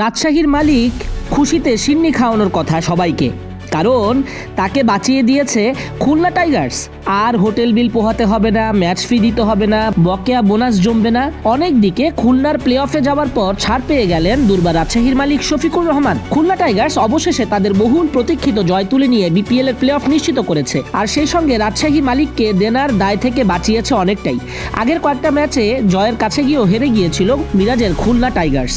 রাজশাহীর মালিক খুশিতে সিন্নি খাওয়ানোর কথা সবাইকে। কারণ তাকে বাঁচিয়ে দিয়েছে খুলনা টাইগার্স। আর হোটেল বিল পোহাতে হবে না, ম্যাচ ফি দিতে হবে না, বকেয়া বোনাস জমবে না। অনেক দিকে খুলনার প্লে অফে যাওয়ার পর ছাড় পেয়ে গেলেন দুর্বার রাজশাহীর মালিক শফিকুর রহমান। খুলনা টাইগার্স অবশেষে তাদের বহুল প্রতীক্ষিত জয় তুলে নিয়ে বিপিএল এর প্লে অফ নিশ্চিত করেছে। আর সেই সঙ্গে রাজশাহী মালিককে দেনার দায় থেকে বাঁচিয়েছে অনেকটাই। আগের কয়েকটা ম্যাচে জয়ের কাছে গিয়েও হেরে গিয়েছিল মিরাজের খুলনা টাইগার্স।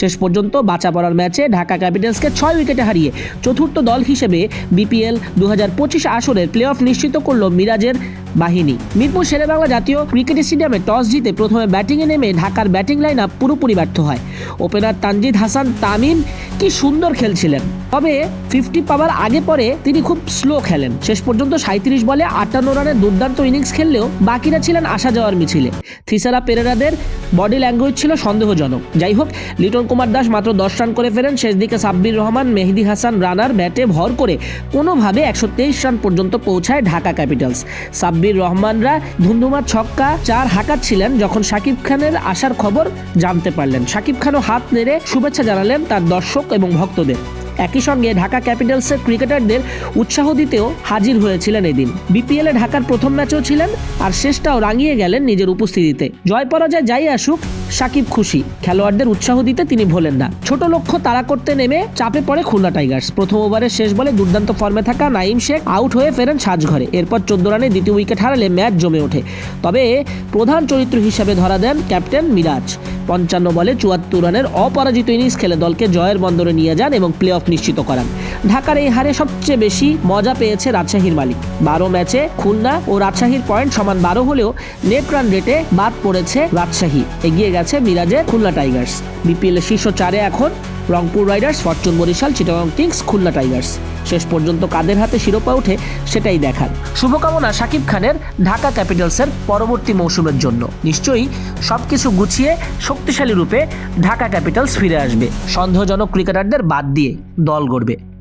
শেষ পর্যন্ত বাঁচা পড়ার ম্যাচে ঢাকা ক্যাপিটালসকে ছয় উইকেটে হারিয়ে চতুর্থ দল হিসেবে বিপিএল দু হাজার পঁচিশ আসরের প্লে অফ নিশ্চিত করল মিরাজের বাহিনী। মিরপুর শেরেবাংলা জাতীয় ক্রিকেট স্টেডিয়ামে টস জিতে প্রথমে ব্যাটিংয়ে নেমে ঢাকার ব্যাটিং লাইন আপ পুরোপুরি ব্যর্থ হয়। ওপেনার তানজিদ হাসান তামিম কি সুন্দর খেলছিলেন। তবে ফিফটি পাওয়ার আগে পরে তিনি খুব স্লো খেলেন। শেষ পর্যন্ত সাঁত্রিশ বলে আটান্ন রানের দুর্দান্ত ইনিংস খেললেও বাকিরা ছিলেন আসা যাওয়ার মিছিলে। থিসারা পেরেরাদের বডি ল্যাঙ্গুয়েজ ছিল সন্দেহজনক। যাই হোক, লিটন কুমার দাস মাত্র দশ রান করে ফেরেন। শেষ দিকে সাব্বির রহমান, মেহেদি হাসান রানার ব্যাটে ভর করে কোনোভাবে একশো তেইশ রান পর্যন্ত পৌঁছায় ঢাকা ক্যাপিটালস। সাব্বির রহমানরা ধুমধুমা ছক্কা, চার হাঁকাচ্ছিলেন যখন শাকিব খানের আসার খবর জানতে পারলেন। শাকিব খানও হাত নেড়ে শুভেচ্ছা জানালেন তার দর্শক এবং ভক্তদের। একই সঙ্গে ঢাকা ক্যাপিটালসের ক্রিকেটারদের উৎসাহ দিতেও হাজির হয়েছিলেন এদিন। বিপিএলে ঢাকার প্রথম ম্যাচেও ছিলেন আর শেষটাও রাঙিয়ে গেলেন নিজের উপস্থিতিতে। জয় পরাজয় যাই আসুক সাকিব খুশি। খেলোয়াড়দের উৎসাহ দিতে তিনি ভোলেন না। ছোট লক্ষ্য তারা করতে নেমে চাপে পড়ে খুলনা টাইগার্স। প্রথম ওভারের শেষ বলে দুর্দান্ত ফর্মে থাকা নাইম শেখ আউট হয়ে ফেরেন সাজঘরে। এরপর চোদ্দ রানে দ্বিতীয় উইকেট হারালে ম্যাচ জমে ওঠে। তবে প্রধান চরিত্র হিসেবে ধরা দেন ক্যাপ্টেন মিরাজ। পঞ্চান্ন বলে চুয়াত্তর রানের অপরাজিত ইনিংস খেলে দলকে জয়ের বন্দরে নিয়ে যান এবং প্লে অফ নিশ্চিত করান। ঢাকার এই হারে সবচেয়ে বেশি মজা পেয়েছে রাজশাহীর মালিক। বারো ম্যাচে খুলনা ও রাজশাহীর পয়েন্ট সমান বারো হলেও নেট রান রেটে বাদ পড়েছে রাজশাহী। এগিয়ে গেছে মিরাজের খুলনা টাইগার্স। বিপিএল এর শীর্ষ চারে এখন Rangpur Riders, Fortune Barishal, Chittagong Kings, Khulna Tigers. শেষ পর্যন্ত কাদের হাতে শিরোপা ওঠে সেটাই দেখার। শুভকামনা শাকিব খানের ঢাকা ক্যাপিটালসের পরবর্তী মৌসুমের জন্য। নিশ্চয়ই সবকিছু গুছিয়ে শক্তিশালী রূপে ঢাকা ক্যাপিটালস ফিরে আসবে। সন্দেহজনক ক্রিকেটারদের বাদ দিয়ে দল গড়বে।